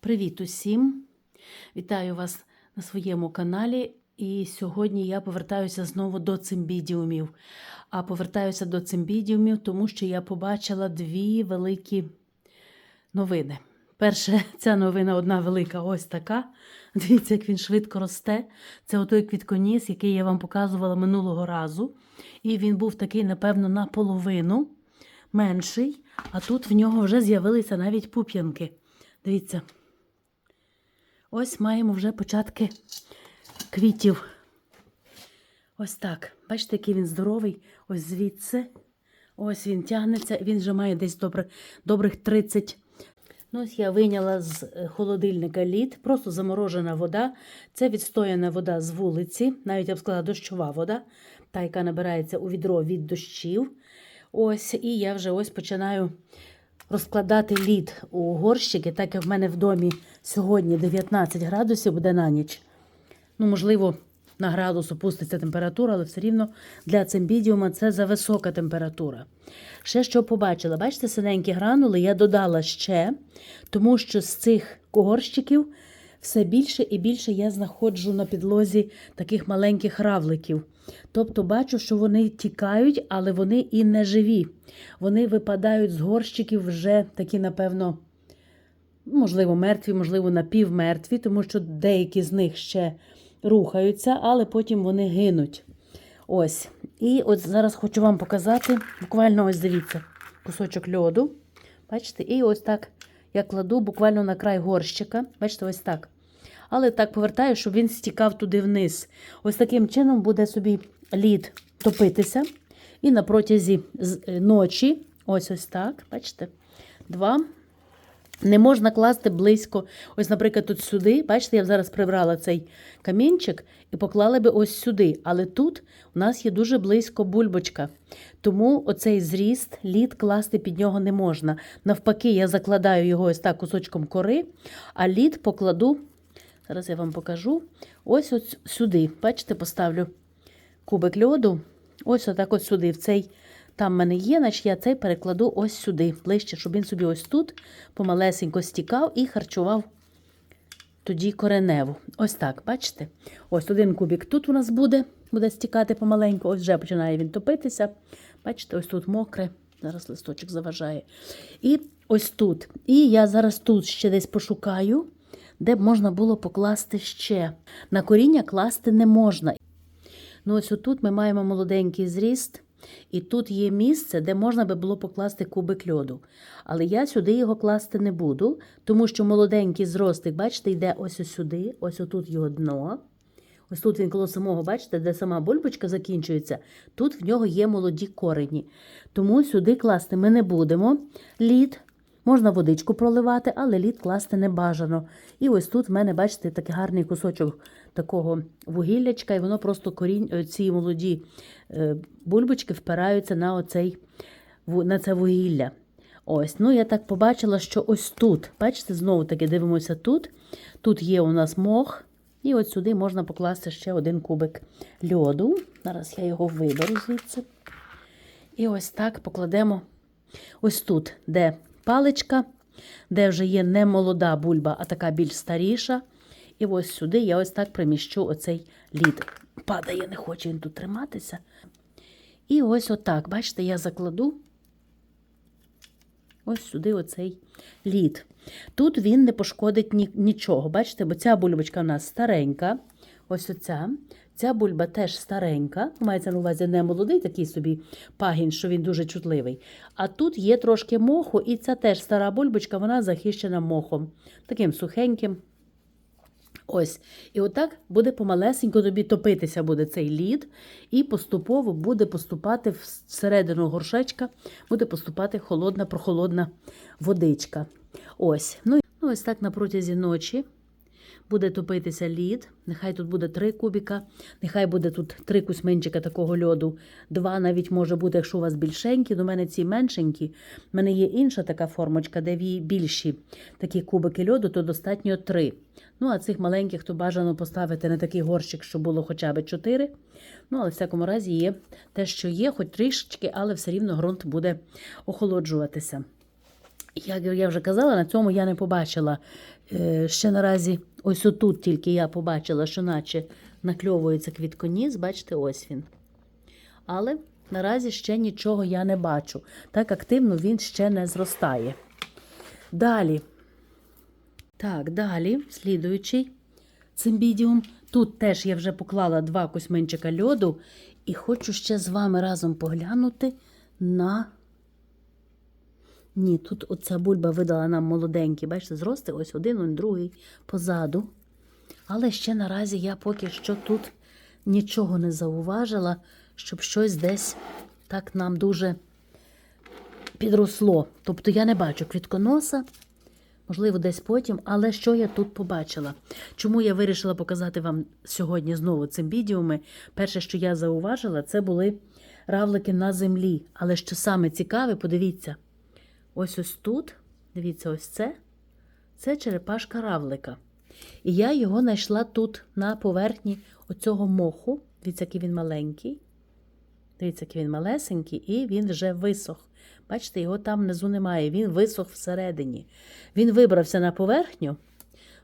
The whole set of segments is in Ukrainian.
Привіт усім! Вітаю вас на своєму каналі. І сьогодні я повертаюся знову до цимбідіумів. А повертаюся до цимбідіумів, тому що я побачила дві великі новини. Перше, ця новина одна велика, ось така. Дивіться, як він швидко росте. Це отой квітконіс, який я вам показувала минулого разу. І він був такий, напевно, наполовину менший. А тут в нього вже з'явилися навіть пуп'янки. Дивіться. Ось маємо вже початки квітів. Ось так. Бачите, який він здоровий. Ось звідси. Ось він тягнеться. Він вже має десь добре, добрих 30. Ну, ось я вийняла з е, холодильника лід, просто заморожена вода. Це відстояна вода з вулиці, навіть я б сказала, дощова вода, та, яка набирається у відро від дощів. Ось, і я вже ось починаю розкладати лід у горщики, так як в мене в домі сьогодні 19 градусів буде на ніч. Ну, можливо, на градус опуститься температура, але все рівно для цимбідіума це за висока температура. Ще що побачила, бачите, синенькі гранули я додала ще, тому що з цих горщиків все більше і більше я знаходжу на підлозі таких маленьких равликів. Тобто бачу, що вони тікають, але вони і не живі. Вони випадають з горщиків вже такі, напевно, можливо, мертві, можливо, напівмертві, тому що деякі з них ще рухаються, але потім вони гинуть. Ось. І от зараз хочу вам показати, буквально ось дивіться, кусочок льоду. Бачите, і ось так я кладу буквально на край горщика. Бачите, ось так. Але так повертаю, щоб він стікав туди вниз. Ось таким чином буде собі лід топитися. І на протязі е, ночі, ось ось так, бачите, два. Не можна класти близько. Ось, наприклад, тут сюди. Бачите, я зараз прибрала цей камінчик і поклала би ось сюди. Але тут у нас є дуже близько бульбочка. Тому оцей зріст, лід класти під нього не можна. Навпаки, я закладаю його ось так кусочком кори, а лід покладу. Зараз я вам покажу. Ось ось сюди. Бачите, поставлю кубик льоду. Ось отак от сюди. В цей там в мене є, значить я цей перекладу ось сюди, ближче, щоб він собі ось тут помалесенько стікав і харчував тоді кореневу. Ось так, бачите? Ось один кубик тут у нас буде, буде стікати помаленьку. Ось вже починає він топитися. Бачите, ось тут мокре. Зараз листочок заважає. І ось тут. І я зараз тут ще десь пошукаю, де б можна було покласти ще. На коріння класти не можна. Ну, ось отут ми маємо молоденький зріст, і тут є місце, де можна би було покласти кубик льоду. Але я сюди його класти не буду, тому що молоденький зростик, бачите, йде ось сюди, ось отут його дно. Ось тут він коло самого, бачите, де сама бульбочка закінчується, тут в нього є молоді корені. Тому сюди класти ми не будемо. Лід. Можна водичку проливати, але лід класти не бажано. І ось тут в мене, бачите, такий гарний кусочок такого вугіллячка, і воно просто корінь, е, ці молоді е, бульбочки впираються на, оцей, на це вугілля. Ось, ну я так побачила, що ось тут, бачите, знову таки дивимося тут. Тут є у нас мох, і от сюди можна покласти ще один кубик льоду. Зараз я його виберу звідси. І ось так покладемо ось тут, де паличка, де вже є не молода бульба, а така більш старіша. І ось сюди я ось так приміщу оцей лід. Падає, не хоче він тут триматися. І ось отак, бачите, я закладу ось сюди оцей лід. Тут він не пошкодить ні, нічого. Бачите, бо ця бульбочка у нас старенька. Ось оця. Ця бульба теж старенька. Мається на увазі не молодий такий собі пагін, що він дуже чутливий. А тут є трошки моху, і ця теж стара бульбочка, вона захищена мохом. Таким сухеньким. Ось. І отак буде помалесенько тобі топитися буде цей лід, і поступово буде поступати всередину горшечка, буде поступати холодна, прохолодна водичка. Ось. Ну, і- ну ось так на протязі ночі буде топитися лід. Нехай тут буде три кубіка, нехай буде тут три кусминчика такого льоду. Два навіть може бути, якщо у вас більшенькі. До мене ці меншенькі. У мене є інша така формочка, де більші такі кубики льоду, то достатньо три. Ну, а цих маленьких то бажано поставити на такий горщик, щоб було хоча б чотири. Ну, але в всякому разі є те, що є, хоч трішечки, але все рівно ґрунт буде охолоджуватися. Як я вже казала, на цьому я не побачила. Е, Ще наразі, ось отут тільки я побачила, що наче накльовується квітконіс, бачите, ось він. Але наразі ще нічого я не бачу. Так активно він ще не зростає. Далі. Так, далі, слідуючий цимбідіум. Тут теж я вже поклала два косминчика льоду, і хочу ще з вами разом поглянути на. Ні, тут оця бульба видала нам молоденькі, бачите, зрости ось один, он другий позаду. Але ще наразі я поки що тут нічого не зауважила, щоб щось десь так нам дуже підросло. Тобто я не бачу квітконоса, можливо, десь потім, але що я тут побачила? Чому я вирішила показати вам сьогодні знову цим цимбідіуми? Перше, що я зауважила, це були равлики на землі. Але що саме цікаве, подивіться, ось ось тут, дивіться, ось це, це черепашка равлика. І я його знайшла тут на поверхні оцього моху. Дивіться, який він маленький. Дивіться, який він малесенький, і він вже висох. Бачите, його там внизу немає, він висох всередині. Він вибрався на поверхню.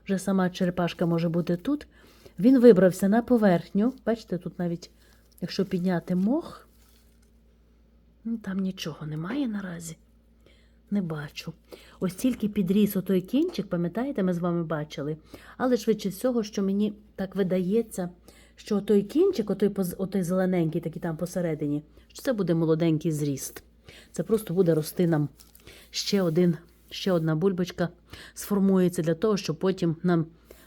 Вже сама черепашка може бути тут. Він вибрався на поверхню. Бачите, тут навіть, якщо підняти мох, ну, там нічого немає наразі. Не бачу. Ось тільки підріс отой кінчик, пам'ятаєте, ми з вами бачили. Але швидше всього, що мені так видається, що той кінчик, отой, отой зелененький, такий там посередині, що це буде молоденький зріст. Це просто буде рости нам ще, один, ще одна бульбочка сформується для того, щоб потім нам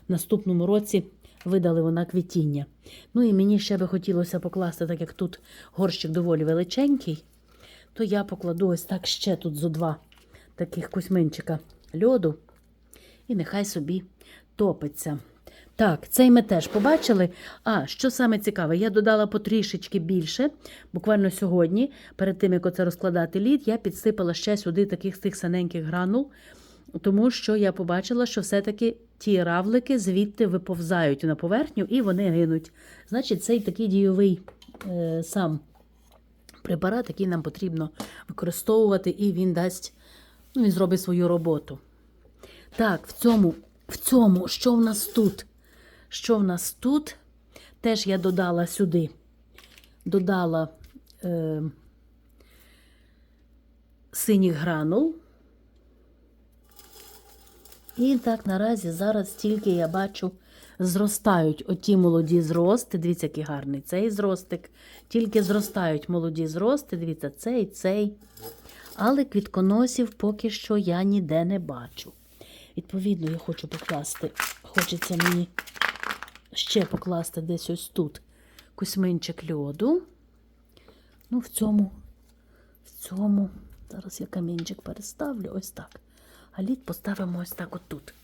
в наступному році видали вона квітіння. Ну і мені ще би хотілося покласти, так як тут горщик доволі величенький, то я покладу ось так ще тут зо два таких кузьминчика льоду, і нехай собі топиться. Так, цей ми теж побачили. А, що саме цікаве, я додала потрішечки більше. Буквально сьогодні, перед тим, як оце розкладати лід, я підсипала ще сюди таких тих саненьких гранул, тому що я побачила, що все-таки ті равлики звідти виповзають на поверхню і вони гинуть. Значить, цей такий дійовий е, сам препарат, який нам потрібно використовувати, і він дасть, ну, він зробить свою роботу. Так, в цьому, в цьому, що в нас тут? Що в нас тут? Теж я додала сюди. Додала е, синіх гранул. І так наразі зараз тільки я бачу, зростають оті молоді зрости. Дивіться, який гарний цей зростик. Тільки зростають молоді зрости. Дивіться, цей, цей. Але квітконосів поки що я ніде не бачу. Відповідно, я хочу покласти, хочеться мені ще покласти десь ось тут кусьминчик льоду. Ну, в цьому, в цьому, зараз я камінчик переставлю, ось так. А лід поставимо ось так отут.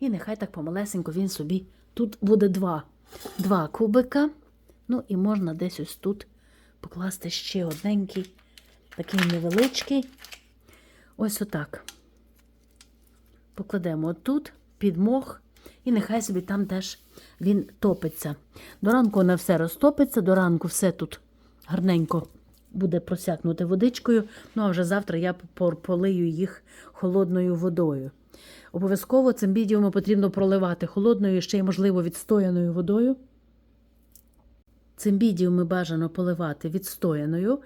І нехай так помалесенько він собі. Тут буде два, два кубика. Ну і можна десь ось тут покласти ще одненький, такий невеличкий. Ось отак. Покладемо отут, під мох, і нехай собі там теж він топиться. До ранку воно все розтопиться, до ранку все тут гарненько буде просякнути водичкою. Ну а вже завтра я полию їх холодною водою. Обов'язково цим бідіуму потрібно проливати холодною, ще й, можливо, відстояною водою. Цимбідіуми бажано поливати відстояною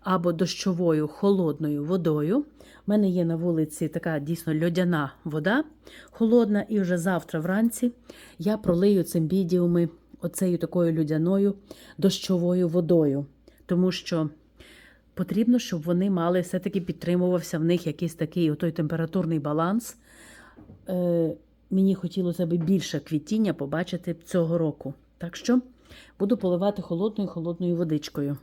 або дощовою холодною водою. У мене є на вулиці така дійсно льодяна вода холодна, і вже завтра вранці я пролию цимбідіуми оцею такою льодяною дощовою водою, тому що потрібно, щоб вони мали все-таки підтримувався в них якийсь такий отой температурний баланс. Е, мені хотілося б більше квітіння побачити цього року. Так що буду поливати холодною холодною водичкою.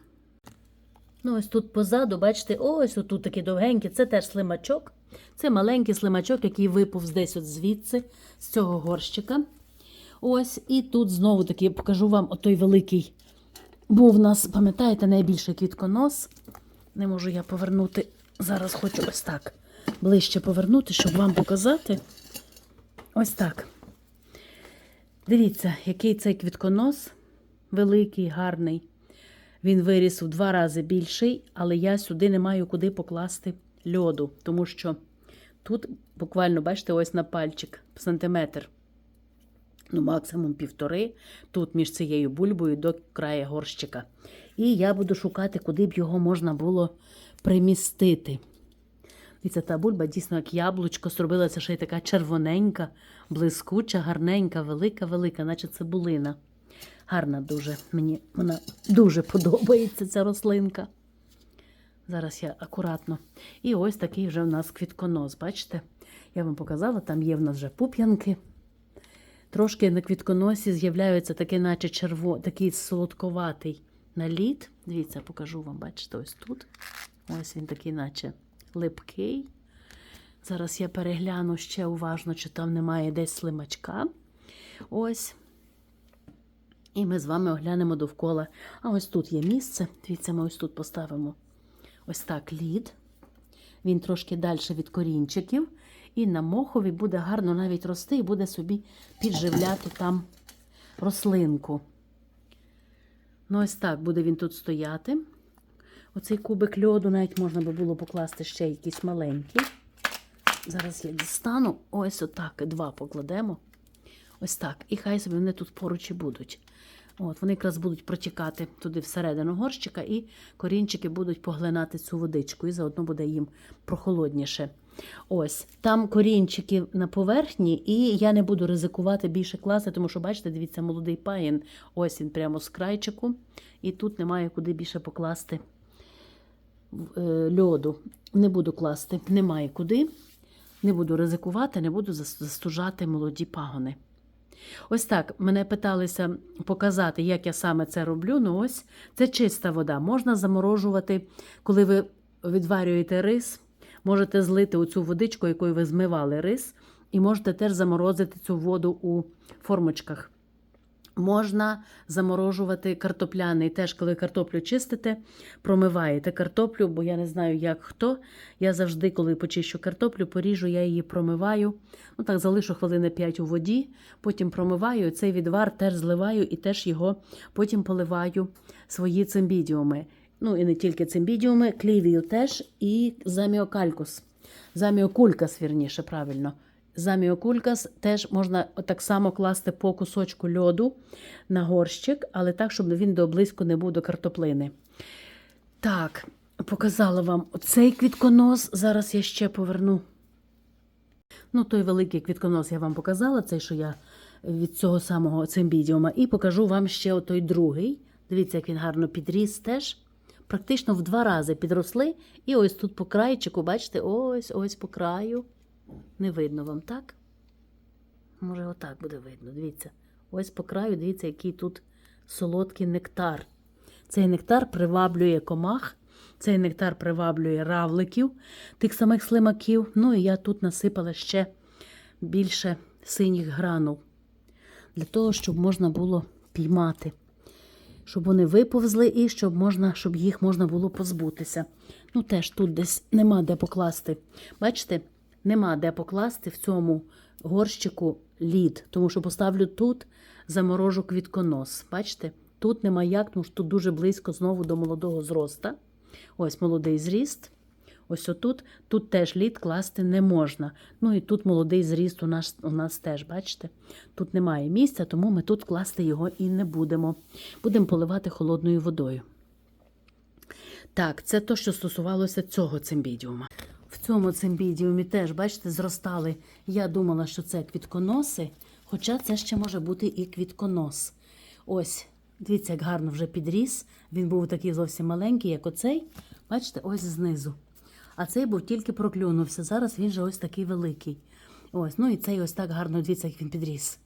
Ну, ось тут позаду, бачите, ось отут такий довгенький, це теж слимачок. Це маленький слимачок, який виповз десь от звідси, з цього горщика. Ось, і тут знову таки покажу вам отой великий. Був у нас, пам'ятаєте, найбільший квітконос. Не можу я повернути. Зараз хочу ось так ближче повернути, щоб вам показати. Ось так. Дивіться, який цей квітконос великий, гарний. Він виріс в два рази більший, але я сюди не маю куди покласти льоду, тому що Тут буквально, бачите, ось на пальчик сантиметр. Ну, максимум півтори. Тут між цією бульбою до краю горщика. І я буду шукати, куди б його можна було примістити. Дивіться, та бульба дійсно як яблучко, зробилася ще й така червоненька, блискуча, гарненька, велика, велика, наче цибулина. Гарна дуже. Мені вона дуже подобається, ця рослинка. Зараз я акуратно. І ось такий вже в нас квітконос. Бачите? Я вам показала, там є в нас вже пуп'янки. Трошки на квітконосі з'являється такий, наче черво, такий солодковатий наліт. Дивіться, покажу вам, бачите, ось тут. Ось він такий, наче липкий. Зараз я перегляну ще уважно, чи там немає десь слимачка. Ось. І ми з вами оглянемо довкола. А ось тут є місце. Дивіться, ми ось тут поставимо ось так лід. Він трошки далі від корінчиків. І на мохові буде гарно навіть рости і буде собі підживляти там рослинку. Ну, ось так буде він тут стояти. Оцей кубик льоду навіть можна би було покласти ще якийсь маленький. Зараз я дістану. Ось отак. Два покладемо. Ось так. І хай собі вони тут поруч і будуть. От, Вони якраз будуть протікати туди всередину горщика, і корінчики будуть поглинати цю водичку, і заодно буде їм прохолодніше. Ось, там корінчики на поверхні, і я не буду ризикувати більше класти, тому що, бачите, дивіться, молодий паїн. Ось він прямо з крайчику, і тут немає куди більше покласти е, льоду. Не буду класти, немає куди. Не буду ризикувати, не буду застужати молоді пагони. Ось так мене питалися показати, як я саме це роблю. Ну ось це чиста вода. Можна заморожувати, коли ви відварюєте рис, можете злити оцю водичку, якою ви змивали рис, і можете теж заморозити цю воду у формочках. Можна заморожувати картопляний. Теж, коли картоплю чистите, промиваєте картоплю, бо я не знаю, як хто. Я завжди, коли почищу картоплю, поріжу, я її промиваю. Ну так, залишу хвилини 5 у воді, потім промиваю. Цей відвар теж зливаю і теж його потім поливаю свої цимбідіуми. Ну і не тільки цимбідіуми, клівію теж і заміокалькус. Заміокулькас, вірніше, правильно. Заміокулькас теж можна так само класти по кусочку льоду на горщик, але так, щоб він до близько не був до картоплини. Так, показала вам цей квітконос. Зараз я ще поверну. Ну, той великий квітконос я вам показала, цей, що я від цього самого цимбідіума. І покажу вам ще той другий. Дивіться, як він гарно підріс теж. Практично в два рази підросли. І ось тут по крайчику, бачите, ось ось по краю. Не видно вам, так? Може, отак буде видно. Дивіться. Ось по краю, дивіться, який тут солодкий нектар. Цей нектар приваблює комах, цей нектар приваблює равликів, тих самих слимаків. Ну і я тут насипала ще більше синіх гранул. Для того, щоб можна було піймати, щоб вони виповзли і щоб, можна, щоб їх можна було позбутися. Ну, теж тут десь нема де покласти. Бачите, нема де покласти в цьому горщику лід, тому що поставлю тут заморожу квітконос. Бачите? Тут нема як, тому що тут дуже близько знову до молодого зроста. Ось молодий зріст. Ось отут. Тут теж лід класти не можна. Ну і тут молодий зріст у нас, у нас теж, бачите? Тут немає місця, тому ми тут класти його і не будемо. Будемо поливати холодною водою. Так, це то, що стосувалося цього цимбідіума. В цьому цимбідіумі теж, бачите, зростали. Я думала, що це квітконоси, хоча це ще може бути і квітконос. Ось, дивіться, як гарно вже підріс. Він був такий зовсім маленький, як оцей. Бачите, ось знизу. А цей був тільки проклюнувся. Зараз він же ось такий великий. Ось, ну і цей ось так гарно, дивіться, як він підріс.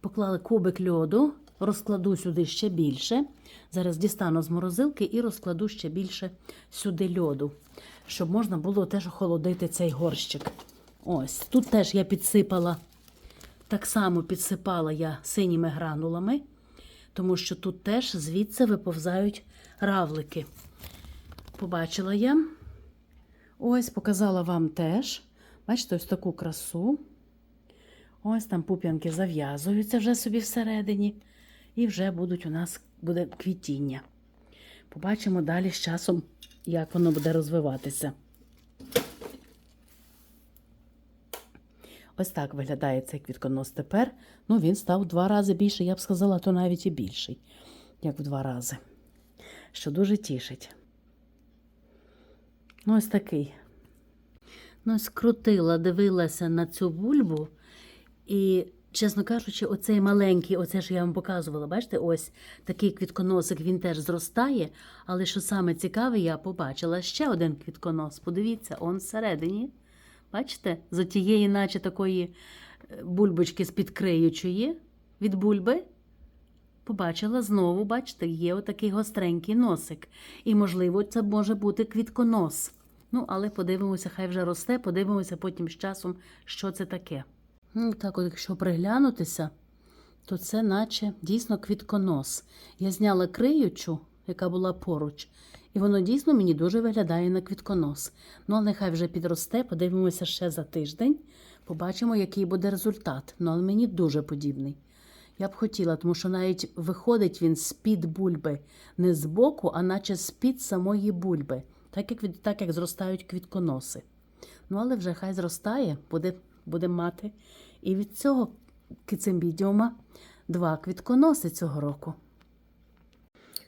Поклали кубик льоду, розкладу сюди ще більше. Зараз дістану з морозилки і розкладу ще більше сюди льоду, щоб можна було теж охолодити цей горщик. Ось, тут теж я підсипала, так само підсипала я синіми гранулами, тому що тут теж звідси виповзають равлики. Побачила я. Ось, показала вам теж. Бачите, ось таку красу. Ось там пуп'янки зав'язуються вже собі всередині. І вже будуть у нас буде квітіння. Побачимо далі з часом, як воно буде розвиватися. Ось так виглядає цей квітконос тепер. Ну, він став два рази більше, я б сказала, то навіть і більший, як в два рази. Що дуже тішить. Ну, ось такий. Ну, ось крутила, дивилася на цю бульбу. І, чесно кажучи, оцей маленький, оце ж я вам показувала, бачите, ось такий квітконосик, він теж зростає. Але що саме цікаве, я побачила ще один квітконос. Подивіться, он всередині. Бачите, з тієї, наче такої е, бульбочки з підкриючої від бульби. Побачила знову, бачите, є отакий гостренький носик. І, можливо, це може бути квітконос. Ну, але подивимося, хай вже росте, подивимося потім з часом, що це таке. Ну, так, от, якщо приглянутися, то це наче дійсно квітконос. Я зняла криючу, яка була поруч, і воно дійсно мені дуже виглядає на квітконос. Ну, нехай вже підросте, подивимося ще за тиждень, побачимо, який буде результат. Ну, але мені дуже подібний. Я б хотіла, тому що навіть виходить він з-під бульби, не з боку, а наче з-під самої бульби, так як, так як зростають квітконоси. Ну, але вже хай зростає, буде, буде мати. І від цього кицембідіума два квітконоси цього року.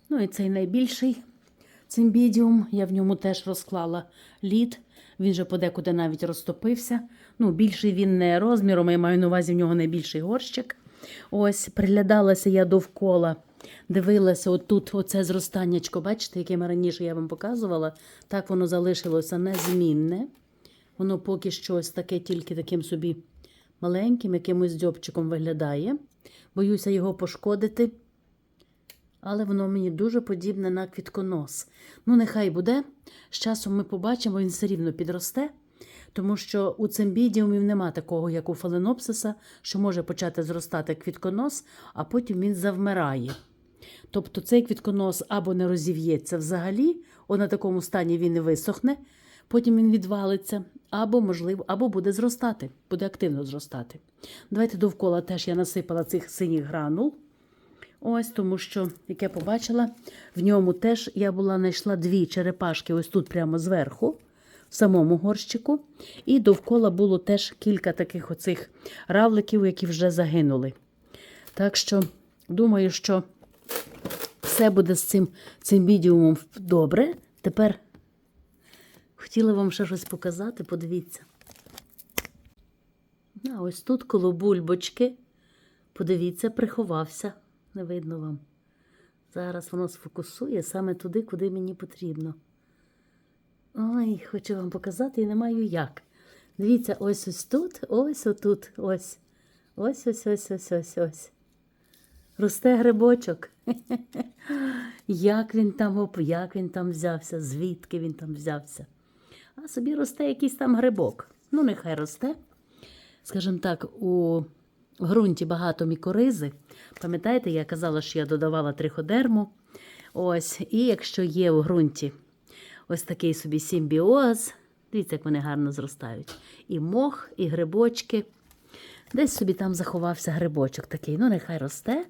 Ну і цей найбільший цимбідіум, я в ньому теж розклала лід. Він же подекуди навіть розтопився. Ну, більший він не розміром, я маю на увазі в нього найбільший горщик. Ось, приглядалася я довкола, дивилася отут, оце зростаннячко, бачите, яке раніше я вам показувала. Так воно залишилося незмінне. Воно поки що ось таке, тільки таким собі маленьким, якимось дзьобчиком виглядає. Боюся його пошкодити. Але воно мені дуже подібне на квітконос. Ну, нехай буде. З часом ми побачимо, він все рівно підросте, тому що у цимбідіумів нема такого, як у фаленопсиса, що може почати зростати квітконос, а потім він завмирає. Тобто цей квітконос або не розів'ється взагалі, о, на такому стані він не висохне, потім він відвалиться, або, можливо, або буде зростати, буде активно зростати. Давайте довкола теж я насипала цих синіх гранул. Ось тому що, як я побачила, в ньому теж я була знайшла дві черепашки, ось тут прямо зверху, в самому горщику. І довкола було теж кілька таких оцих равликів, які вже загинули. Так що, думаю, що все буде з цим, цим відеомом добре. Тепер хотіла вам ще щось показати, подивіться. А ось тут коло бульбочки. Подивіться, приховався. Не видно вам. Зараз воно сфокусує саме туди, куди мені потрібно. Ой, хочу вам показати і не маю як. Дивіться, ось ось тут, ось отут, ось. Ось ось ось ось ось ось. Росте грибочок. Як він там як він там взявся, звідки він там взявся. А собі росте якийсь там грибок. Ну, нехай росте. Скажімо так, у ґрунті багато мікоризи. Пам'ятаєте, я казала, що я додавала триходерму. Ось, і якщо є у ґрунті ось такий собі симбіоз, дивіться, як вони гарно зростають. І мох, і грибочки. Десь собі там заховався грибочок такий. Ну, нехай росте.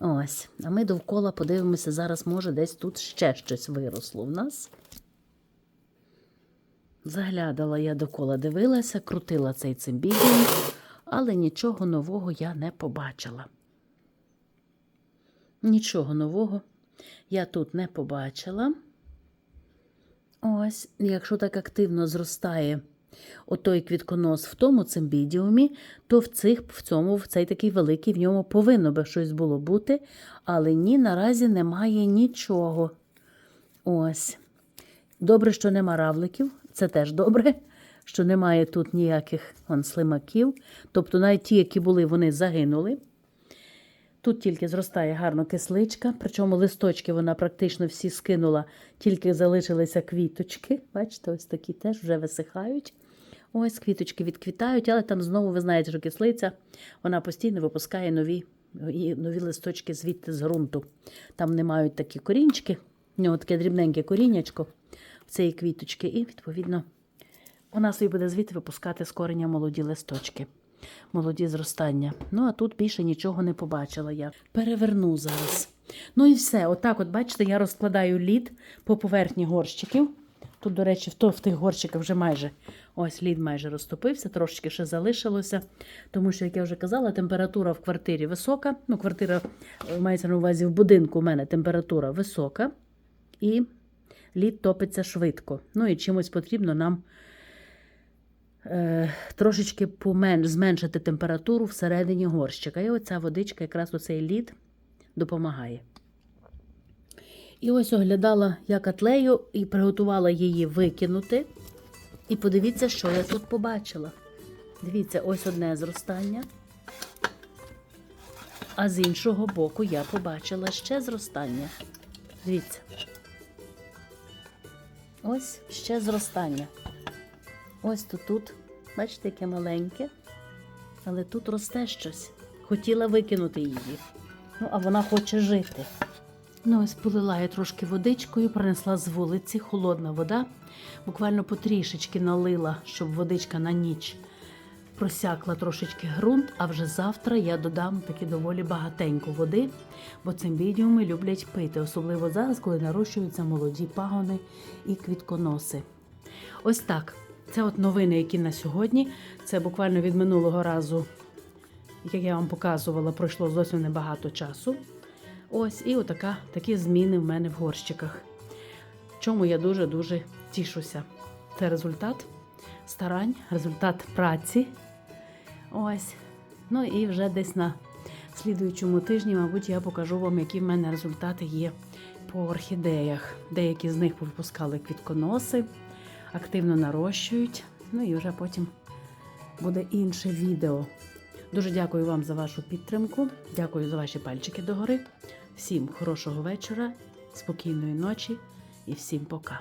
Ось. А ми довкола подивимося, зараз, може, десь тут ще щось виросло в нас. Заглядала я докола, дивилася, крутила цей цимбідіум, але нічого нового я не побачила. Нічого нового я тут не побачила. Ось, якщо так активно зростає отой квітконос в тому цимбідіумі, то в, цих, в цьому, в цей такий великий в ньому повинно би щось було бути, але ні, наразі немає нічого. Ось. Добре, що нема равликів, це теж добре, що немає тут ніяких вон, слимаків. Тобто навіть ті, які були, вони загинули. Тут тільки зростає гарно кисличка, причому листочки вона практично всі скинула, тільки залишилися квіточки. Бачите, ось такі теж вже висихають. Ось квіточки відквітають, але там знову ви знаєте, що кислиця вона постійно випускає нові, нові листочки звідти з ґрунту. Там не мають такі корінчики, в нього таке дрібненьке коріннячко в цієї квіточки, і, відповідно, вона собі буде звідти випускати з кореня молоді листочки, молоді зростання. Ну, а тут більше нічого не побачила я. Переверну зараз. Ну і все. Отак, от, бачите, я розкладаю лід по поверхні горщиків. Тут, до речі, в, то, в тих горщиках вже майже ось лід майже розтопився, трошечки ще залишилося. Тому що, як я вже казала, температура в квартирі висока. Ну, квартира е, мається на увазі в будинку. У мене температура висока, і лід топиться швидко. Ну і чимось потрібно нам трошечки помен, зменшити температуру всередині горщика. І оця водичка, якраз оцей лід допомагає. І ось оглядала я котлею і приготувала її викинути. І подивіться, що я тут побачила. Дивіться, ось одне зростання. А з іншого боку я побачила ще зростання. Дивіться. Ось ще зростання. Ось тут, тут. Бачите, яке маленьке. Але тут росте щось. Хотіла викинути її. Ну, а вона хоче жити. Ну, ось полила я трошки водичкою, принесла з вулиці холодна вода. Буквально потрішечки налила, щоб водичка на ніч просякла трошечки ґрунт, а вже завтра я додам таки доволі багатенько води, бо цимбідіуми люблять пити, особливо зараз, коли нарощуються молоді пагони і квітконоси. Ось так. Це от новини, які на сьогодні. Це буквально від минулого разу, як я вам показувала, пройшло зовсім небагато часу. Ось і отака, такі зміни в мене в горщиках. Чому я дуже-дуже тішуся. Це результат старань, результат праці. Ось. Ну і вже десь на слідуючому тижні, мабуть, я покажу вам, які в мене результати є по орхідеях. Деякі з них повипускали квітконоси, активно нарощують. Ну і вже потім буде інше відео. Дуже дякую вам за вашу підтримку. Дякую за ваші пальчики догори. Всім хорошого вечора, спокійної ночі і всім пока.